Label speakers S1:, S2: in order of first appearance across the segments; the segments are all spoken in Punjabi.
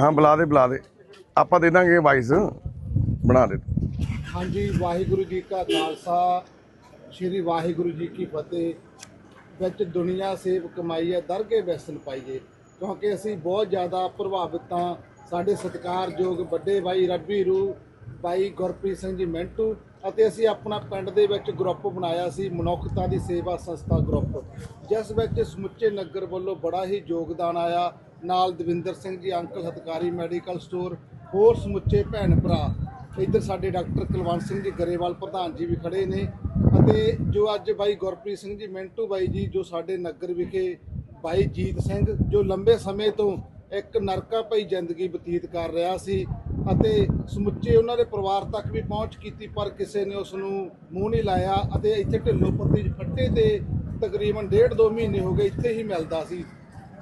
S1: ਹਾਂ, ਬੁਲਾ ਦੇ ਬੁਲਾ ਦੇ। ਆਪਾਂ ਦੇ ਦਾਂਗੇ ਵਾਇਸ ਬਣਾ ਦੇ।
S2: ਹਾਂਜੀ, ਵਾਹਿਗੁਰੂ ਜੀ ਕਾ ਖਾਲਸਾ, ਸ੍ਰੀ ਵਾਹਿਗੁਰੂ ਜੀ ਕੀ ਫਤਿਹ। ਵਿੱਚ ਦੁਨੀਆ ਸੇਵ ਕਮਾਈਏ ਦਰਗੇ ਵੈਸਨ ਪਾਈਏ। ਕਿਉਂਕਿ ਅਸੀਂ ਬਹੁਤ ਜ਼ਿਆਦਾ ਪ੍ਰਭਾਵਿਤ ਹਾਂ। ਸਾਡੇ ਸਤਿਕਾਰਯੋਗ ਵੱਡੇ ਭਾਈ ਰੱਬੀ ਰੂ ਭਾਈ ਗੁਰਪ੍ਰੀਤ ਸਿੰਘ ਜੀ ਮਿੰਟੂ ਅਤੇ ਅਸੀਂ ਆਪਣਾ ਪਿੰਡ ਦੇ ਵਿੱਚ ਗਰੁੱਪ ਬਣਾਇਆ ਸੀ, ਮਨੁੱਖਤਾ ਦੀ ਸੇਵਾ ਸੰਸਥਾ ਗਰੁੱਪ ਜਿਸ ਵਿੱਚ ਸਮੁੱਚੇ ਨਗਰ ਵੱਲੋਂ ਬੜਾ ਹੀ ਯੋਗਦਾਨ ਆਇਆ। ਨਾਲ Davinder Singh ji, uncle ਹਤਕਾਰੀ medical store, ਹੋਰ ਸਮੁੱਚੇ ਭੈਣ ਭਰਾ। ਇੱਧਰ ਸਾਡੇ ਡਾਕਟਰ ਕੁਲਵੰਤ ਸਿੰਘ ਜੀ ਗਰੇਵਾਲ ਪ੍ਰਧਾਨ ਜੀ ਵੀ ਖੜੇ ਨੇ ਅਤੇ ਜੋ ਅੱਜ ਬਾਈ ਗੁਰਪ੍ਰੀਤ ਸਿੰਘ ਜੀ, ਮਿੰਟੂ ਬਾਈ ਜੀ, ਜੋ ਸਾਡੇ ਨਗਰ ਵਿਖੇ ਬਾਈ ਜੀਤ ਸਿੰਘ, ਜੋ ਲੰਬੇ ਸਮੇਂ ਤੋਂ ਇੱਕ ਨਰਕਾ ਭਈ ਜ਼ਿੰਦਗੀ ਬਤੀਤ ਕਰ ਰਿਹਾ ਸੀ ਅਤੇ ਸਮੁੱਚੇ ਉਹਨਾਂ ਦੇ ਪਰਿਵਾਰ ਤੱਕ ਵੀ ਪਹੁੰਚ ਕੀਤੀ, ਪਰ ਕਿਸੇ ਨੇ ਉਸ ਨੂੰ ਮੂੰਹ ਨਹੀਂ ਲਾਇਆ ਅਤੇ ਇੱਥੇ ਢਿੱਲੋਂ ਪੱਤੀ ਫੱਟੇ ਤੇ ਤਕਰੀਬਨ ਡੇਢ ਦੋ ਮਹੀਨੇ ਹੋ ਗਏ ਇੱਥੇ ਹੀ ਮਿਲਦਾ ਸੀ।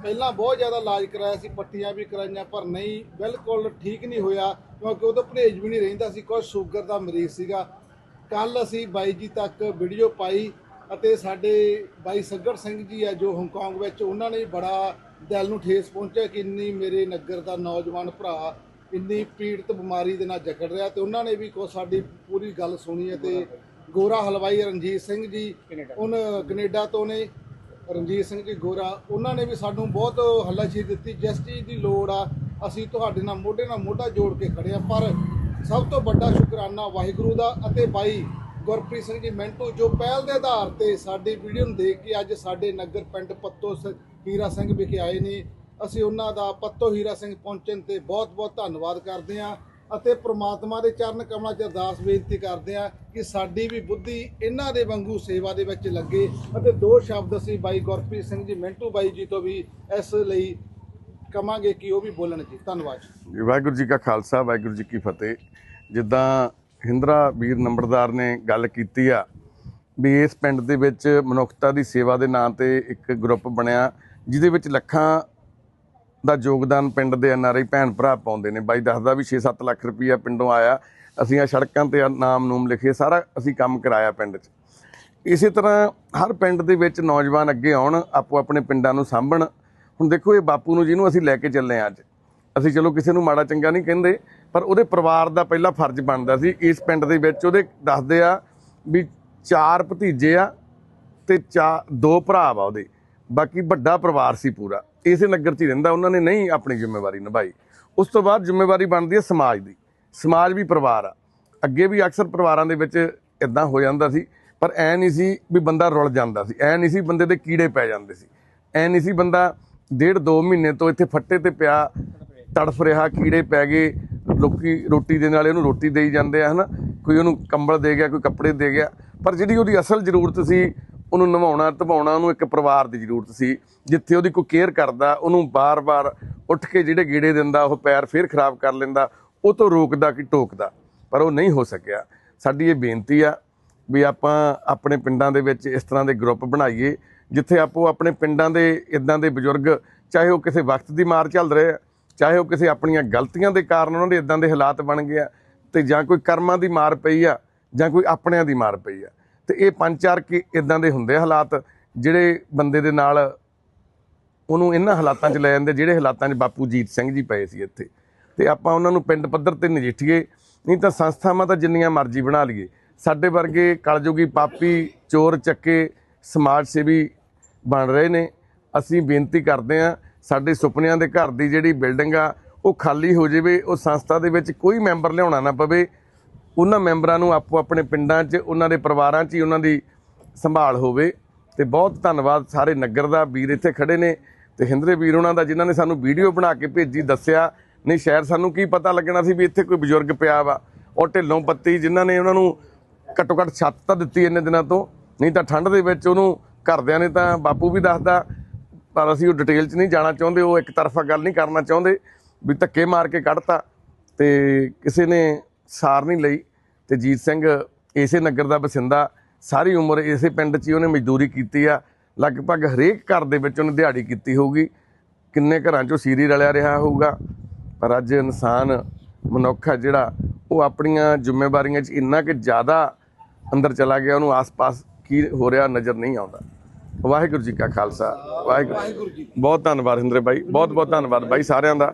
S2: ਪਹਿਲਾਂ ਬਹੁਤ ਜ਼ਿਆਦਾ ਇਲਾਜ ਕਰਾਇਆ ਸੀ ਪੱਟੀਆਂ ਵੀ ਕਰਾਈਆਂ ਪਰ ਨਹੀਂ ਬਿਲਕੁਲ ਠੀਕ ਨਹੀਂ ਹੋਇਆ ਕਿਉਂਕਿ ਉਹਦਾ ਪਰਹੇਜ ਵੀ ਨਹੀਂ ਰਹਿੰਦਾ ਸੀ ਕੁਝ ਸ਼ੂਗਰ ਦਾ ਮਰੀਜ਼ ਸੀਗਾ। ਕੱਲ ਅਸੀਂ ਬਾਈ ਜੀ ਤੱਕ ਵੀਡੀਓ ਪਾਈ ਅਤੇ ਸਾਡੇ ਬਾਈ ਸੱਗੜ ਸਿੰਘ ਜੀ ਆ ਜੋ ਹਾਂਗਕਾਂਗ ਵਿੱਚ ਉਹਨਾਂ ਨੇ ਬੜਾ ਦਿਲ ਨੂੰ ਠੇਸ ਪਹੁੰਚਿਆ ਕਿ ਇੰਨੀ ਮੇਰੇ ਨਗਰ ਦਾ ਨੌਜਵਾਨ ਭਰਾ ਇੰਨੀ ਪੀੜਤ ਬਿਮਾਰੀ ਦੇ ਨਾਲ ਜਕੜ ਰਿਹਾ ਤੇ ਉਹਨਾਂ ਨੇ ਵੀ ਕੋ ਸਾਡੀ ਪੂਰੀ ਗੱਲ ਸੁਣੀ ਅਤੇ ਗੋਰਾ ਹਲਵਾਈ ਰਣਜੀਤ ਸਿੰਘ ਜੀ ਉਹਨ ਕੈਨੇਡਾ ਤੋਂ ਨੇ ਰਣਜੀਤ ਸਿੰਘ ਜੀ ਗੋਰਾ, ਉਹਨਾਂ ਨੇ ਵੀ ਸਾਨੂੰ ਬਹੁਤ ਹੱਲਾਸ਼ੇਰੀ ਦਿੱਤੀ। ਜਿਸ ਚੀਜ਼ ਦੀ ਲੋੜ ਆ, ਅਸੀਂ ਤੁਹਾਡੇ ਨਾਲ ਮੋਢੇ ਨਾਲ ਮੋਢਾ ਜੋੜ ਕੇ ਖੜੇ ਆ। ਪਰ ਸਭ ਤੋਂ ਵੱਡਾ ਸ਼ੁਕਰਾਨਾ ਵਾਹਿਗੁਰੂ ਦਾ ਅਤੇ ਬਾਈ ਗੁਰਪ੍ਰੀਤ ਸਿੰਘ ਜੀ ਮਿੰਟੂ, ਜੋ ਪਹਿਲ ਦੇ ਆਧਾਰ ਤੇ ਸਾਡੀ ਵੀਡੀਓ ਨੂੰ ਦੇਖ ਕੇ ਅੱਜ ਸਾਡੇ ਨਗਰ ਪਿੰਡ ਪੱਤੋ ਸ- ਹੀਰਾ ਸਿੰਘ ਵਿਖੇ ਆਏ ਨੇ। ਅਸੀਂ ਉਹਨਾਂ ਦਾ ਪੱਤੋ ਹੀਰਾ ਸਿੰਘ ਪਹੁੰਚਣ ਤੇ ਬਹੁਤ-ਬਹੁਤ ਧੰਨਵਾਦ ਕਰਦੇ ਹਾਂ। ਅਤੇ ਪ੍ਰਮਾਤਮਾ ਦੇ ਚਰਨ ਕਮਲਾਂ 'ਚ ਅਰਦਾਸ ਬੇਨਤੀ ਕਰਦੇ ਹਾਂ ਕਿ ਸਾਡੀ ਵੀ ਬੁੱਧੀ ਇਹਨਾਂ ਦੇ ਵਾਂਗੂ ਸੇਵਾ ਦੇ ਵਿੱਚ ਲੱਗੇ ਅਤੇ ਦੋ ਸ਼ਬਦ ਅਸੀਂ ਬਾਈ ਗੁਰਪ੍ਰੀਤ ਸਿੰਘ ਜੀ ਮਿੰਟੂ ਬਾਈ ਜੀ ਤੋਂ ਵੀ ਇਸ ਲਈ ਕਵਾਂਗੇ ਕਿ ਉਹ ਵੀ ਬੋਲਣ ਜੀ। ਧੰਨਵਾਦ
S1: ਜੀ, ਵਾਹਿਗੁਰੂ ਜੀ ਕਾ ਖਾਲਸਾ ਵਾਹਿਗੁਰੂ ਜੀ ਕੀ ਫਤਿਹ। ਜਿੱਦਾਂ ਹਿੰਦਰਾ ਵੀਰ ਨੰਬਰਦਾਰ ਨੇ ਗੱਲ ਕੀਤੀ ਆ ਵੀ ਇਸ ਪਿੰਡ ਦੇ ਵਿੱਚ ਮਨੁੱਖਤਾ ਦੀ ਸੇਵਾ ਦੇ ਨਾਂ ਤੇ ਇੱਕ ਗਰੁੱਪ ਬਣਿਆ ਜਿਹਦੇ ਵਿੱਚ ਲੱਖਾਂ ਦਾ ਯੋਗਦਾਨ ਪਿੰਡ ਦੇ ਐਨਆਰਆਈ ਭੈਣ ਭਰਾ ਪਾਉਂਦੇ ਨੇ। ਬਾਈ ਦੱਸਦਾ ਵੀ 6-7 ਲੱਖ ਰੁਪਈਆ ਪਿੰਡੋਂ ਆਇਆ। ਅਸੀਂ ਆ ਸੜਕਾਂ ਤੇ ਆਹ ਨਾਮ ਨੂਮ ਲਿਖੇ, ਸਾਰਾ ਅਸੀਂ ਕੰਮ ਕਰਾਇਆ ਪਿੰਡ 'ਚ। ਇਸੇ ਤਰ੍ਹਾਂ ਹਰ ਪਿੰਡ ਦੇ ਵਿੱਚ ਨੌਜਵਾਨ ਅੱਗੇ ਆਉਣ, ਆਪੋ ਆਪਣੇ ਪਿੰਡਾਂ ਨੂੰ ਸਾਂਭਣ। ਹੁਣ ਦੇਖੋ ਇਹ ਬਾਪੂ ਨੂੰ ਜਿਹਨੂੰ ਅਸੀਂ ਲੈ ਕੇ ਚੱਲੇ ਹਾਂ ਅੱਜ। ਅਸੀਂ ਚਲੋ ਕਿਸੇ ਨੂੰ ਮਾੜਾ ਚੰਗਾ ਨਹੀਂ ਕਹਿੰਦੇ, ਪਰ ਉਹਦੇ ਪਰਿਵਾਰ ਦਾ ਪਹਿਲਾ ਫਰਜ਼ ਬਣਦਾ ਸੀ ਇਸ ਪਿੰਡ ਦੇ ਵਿੱਚ। ਉਹਦੇ ਦੱਸਦੇ ਆ ਵੀ ਚਾਰ ਭਤੀਜੇ ਆ ਤੇ ਚਾ, ਦੋ ਭਰਾ ਵਾ ਉਹਦੇ। ਬਾਕੀ ਵੱਡਾ ਪਰਿਵਾਰ ਸੀ ਪੂਰਾ। ਇਸੇ ਨਗਰ 'ਚ ਹੀ ਰਹਿੰਦਾ, ਉਹਨਾਂ ਨੇ ਨਹੀਂ ਆਪਣੀ ਜ਼ਿੰਮੇਵਾਰੀ ਨਿਭਾਈ। ਉਸ ਤੋਂ ਬਾਅਦ ਜ਼ਿੰਮੇਵਾਰੀ ਬਣਦੀ ਹੈ ਸਮਾਜ ਦੀ। ਸਮਾਜ ਵੀ ਪਰਿਵਾਰ ਆ। ਅੱਗੇ ਵੀ ਅਕਸਰ ਪਰਿਵਾਰਾਂ ਦੇ ਵਿੱਚ ਇਦਾਂ ਹੋ ਜਾਂਦਾ ਸੀ, ਪਰ ਐ ਨਹੀਂ ਸੀ ਵੀ ਬੰਦਾ ਰੁਲ ਜਾਂਦਾ ਸੀ। ਐ ਨਹੀਂ ਸੀ ਬੰਦੇ ਦੇ ਕੀੜੇ ਪੈ ਜਾਂਦੇ ਸੀ। ਐ ਨਹੀਂ ਸੀ ਬੰਦਾ ਡੇਢ ਦੋ ਮਹੀਨੇ ਤੋਂ ਇੱਥੇ ਫੱਟੇ ਤੇ ਪਿਆ, ਤੜਫ ਰਿਹਾ, ਕੀੜੇ ਪੈ ਗਏ, ਲੋਕੀ ਰੋਟੀ ਦੇ ਨਾਲ ਇਹਨੂੰ ਰੋਟੀ ਦੇਈ ਜਾਂਦੇ ਆ, ਹਨਾ? ਕੋਈ ਉਹਨੂੰ ਕੰਬਲ ਦੇ ਗਿਆ, ਕੋਈ ਕੱਪੜੇ ਦੇ ਗਿਆ। ਪਰ ਜਿਹੜੀ ਉਹਦੀ ਅਸਲ ਜ਼ਰੂਰਤ ਸੀ ਉਹਨੂੰ ਨਵਾਉਣਾ, ਧਵਾਉਣਾ, ਉਹਨੂੰ ਇੱਕ ਪਰਿਵਾਰ ਦੀ ਜ਼ਰੂਰਤ ਸੀ, ਜਿੱਥੇ ਉਹਦੀ ਕੋਈ ਕੇਅਰ ਕਰਦਾ, ਉਹਨੂੰ ਬਾਰ-ਬਾਰ ਉੱਠ ਕੇ ਜਿਹੜੇ ਗੇੜੇ ਦਿੰਦਾ, ਉਹ ਪੈਰ ਫੇਰ ਖਰਾਬ ਕਰ ਲੈਂਦਾ, ਉਹ ਤੋਂ ਰੋਕਦਾ ਕਿ ਟੋਕਦਾ, ਪਰ ਉਹ ਨਹੀਂ ਹੋ ਸਕਿਆ। ਸਾਡੀ ਇਹ ਬੇਨਤੀ ਆ ਵੀ ਆਪਾਂ ਆਪਣੇ ਪਿੰਡਾਂ ਦੇ ਵਿੱਚ ਇਸ ਤਰ੍ਹਾਂ ਦੇ ਗਰੁੱਪ ਬਣਾਈਏ, ਜਿੱਥੇ ਆਪੋ ਆਪਣੇ ਪਿੰਡਾਂ ਦੇ ਇਦਾਂ ਦੇ ਬਜ਼ੁਰਗ, ਚਾਹੇ ਉਹ ਕਿਸੇ ਵਕਤ ਦੀ ਮਾਰ ਚੱਲ ਰਹੇ ਆ, ਚਾਹੇ ਉਹ ਕਿਸੇ ਆਪਣੀਆਂ ਗਲਤੀਆਂ ਦੇ ਕਾਰਨ ਉਹਨਾਂ ਦੇ ਇਦਾਂ ਦੇ ਹਾਲਾਤ ਬਣ ਗਏ ਆ, ਤੇ ਜਾਂ ਕੋਈ ਕਰਮਾਂ ਦੀ ਮਾਰ ਪਈ ਆ, ਜਾਂ ਕੋਈ ਆਪਣਿਆਂ ਦੀ ਮਾਰ ਪਈ ਆ। ਤੇ ਇਹ ਪੰਜ ਚਾਰ ਕਿ ਇਦਾਂ ਦੇ ਹੁੰਦੇ ਹਾਲਾਤ, ਜਿਹੜੇ ਬੰਦੇ ਦੇ ਨਾਲ ਉਹਨੂੰ ਇਹਨਾਂ ਹਾਲਾਤਾਂ 'ਚ ਲੈ ਜਾਂਦੇ, ਜਿਹੜੇ ਹਾਲਾਤਾਂ 'ਚ ਬਾਪੂ ਜੀਤ ਸਿੰਘ ਜੀ ਪਏ ਸੀ ਇੱਥੇ। ਤੇ ਆਪਾਂ ਉਹਨਾਂ ਨੂੰ ਪਿੰਡ ਪੱਧਰ ਤੇ ਨਜਿੱਠੀਏ, ਨਹੀਂ ਤਾਂ ਸੰਸਥਾਵਾਂ ਤਾਂ ਜਿੰਨੀਆਂ ਮਰਜ਼ੀ ਬਣਾ ਲਈਏ। ਸਾਡੇ ਵਰਗੇ ਕਲਯੁਗੀ ਪਾਪੀ ਚੋਰ ਚੱਕੇ ਸਮਾਜ ਸੇਵੀ ਬਣ ਰਹੇ ਨੇ। ਅਸੀਂ ਬੇਨਤੀ ਕਰਦੇ ਹਾਂ, ਸਾਡੇ ਸੁਪਨਿਆਂ ਦੇ ਘਰ ਦੀ ਜਿਹੜੀ ਬਿਲਡਿੰਗ ਆ, ਉਹ ਖਾਲੀ ਹੋ ਜਾਵੇ, ਉਹ ਸੰਸਥਾ ਦੇ ਵਿੱਚ ਕੋਈ ਮੈਂਬਰ ਲਿਆਉਣਾ ਨਾ ਪਵੇ। ਉਹਨਾਂ ਮੈਂਬਰਾਂ ਨੂੰ ਆਪੋ ਆਪਣੇ ਪਿੰਡਾਂ 'ਚ, ਉਹਨਾਂ ਦੇ ਪਰਿਵਾਰਾਂ 'ਚ ਹੀ ਉਹਨਾਂ ਦੀ ਸੰਭਾਲ ਹੋਵੇ। ਤੇ ਬਹੁਤ ਧੰਨਵਾਦ ਸਾਰੇ ਨਗਰ ਦਾ, ਵੀਰ ਇੱਥੇ ਖੜੇ ਨੇ। ਤੇ ਹਿੰਦਰੇ ਵੀਰ ਉਹਨਾਂ ਦਾ, ਜਿਨ੍ਹਾਂ ਨੇ ਸਾਨੂੰ ਵੀਡੀਓ ਬਣਾ ਕੇ ਭੇਜੀ, ਦੱਸਿਆ। ਨਹੀਂ ਸ਼ਾਇਦ ਸਾਨੂੰ ਕੀ ਪਤਾ ਲੱਗਣਾ ਸੀ ਵੀ ਇੱਥੇ ਕੋਈ ਬਜ਼ੁਰਗ ਪਿਆ ਵਾ। ਉਹ ਢਿੱਲੋਂ ਪੱਤੀ ਜਿਨ੍ਹਾਂ ਨੇ ਉਹਨਾਂ ਨੂੰ ਘੱਟੋ ਘੱਟ ਛੱਤ ਤਾਂ ਦਿੱਤੀ ਇੰਨੇ ਦਿਨਾਂ ਤੋਂ। ਨਹੀਂ ਤਾਂ ਠੰਡ ਦੇ ਵਿੱਚ ਉਹਨੂੰ ਘਰਦਿਆਂ ਨੇ ਤਾਂ ਬਾਪੂ ਵੀ ਦੱਸਦਾ, ਪਰ ਅਸੀਂ ਉਹ ਡਿਟੇਲ 'ਚ ਨਹੀਂ ਜਾਣਾ ਚਾਹੁੰਦੇ, ਉਹ ਇੱਕ ਤਰਫਾ ਗੱਲ ਨਹੀਂ ਕਰਨਾ ਚਾਹੁੰਦੇ, ਵੀ ਧੱਕੇ ਮਾਰ ਕੇ ਕੱਢਤਾ। ਤੇ ਕਿਸੇ ਨੇ ਸਾਰ ਨਹੀਂ ਲਈ ਤੇ ਜੀਤ ਸਿੰਘ ਇਸੇ ਨਗਰ ਦਾ ਬਸਿੰਦਾ ਸਾਰੀ ਉਮਰ ਇਸੇ ਪਿੰਡ 'ਚ ਹੀ ਉਹਨੇ ਮਜ਼ਦੂਰੀ ਕੀਤੀ ਆ। ਲਗਭਗ ਹਰੇਕ ਘਰ ਦੇ ਵਿੱਚ ਉਹਨੇ ਦਿਹਾੜੀ ਕੀਤੀ ਹੋਊਗੀ। ਕਿੰਨੇ ਘਰਾਂ 'ਚੋਂ ਸੀਰੀ ਰਲਿਆ ਰਿਹਾ ਹੋਊਗਾ। ਪਰ ਅੱਜ ਇਨਸਾਨ ਮਨੁੱਖ ਆ ਜਿਹੜਾ ਉਹ ਆਪਣੀਆਂ ਜ਼ਿੰਮੇਵਾਰੀਆਂ 'ਚ ਇੰਨਾ ਕਿ ਜ਼ਿਆਦਾ ਅੰਦਰ ਚਲਾ ਗਿਆ ਉਹਨੂੰ ਆਸ-ਪਾਸ ਕੀ ਹੋ ਰਿਹਾ ਨਜ਼ਰ ਨਹੀਂ ਆਉਂਦਾ। ਵਾਹਿਗੁਰੂ ਜੀ ਕਾ ਖਾਲਸਾ ਵਾਹਿਗੁਰੂ ਬਹੁਤ ਧੰਨਵਾਦ ਹਿੰਦਰੇ ਬਾਈ ਬਹੁਤ ਬਹੁਤ ਧੰਨਵਾਦ ਬਾਈ ਸਾਰਿਆਂ ਦਾ।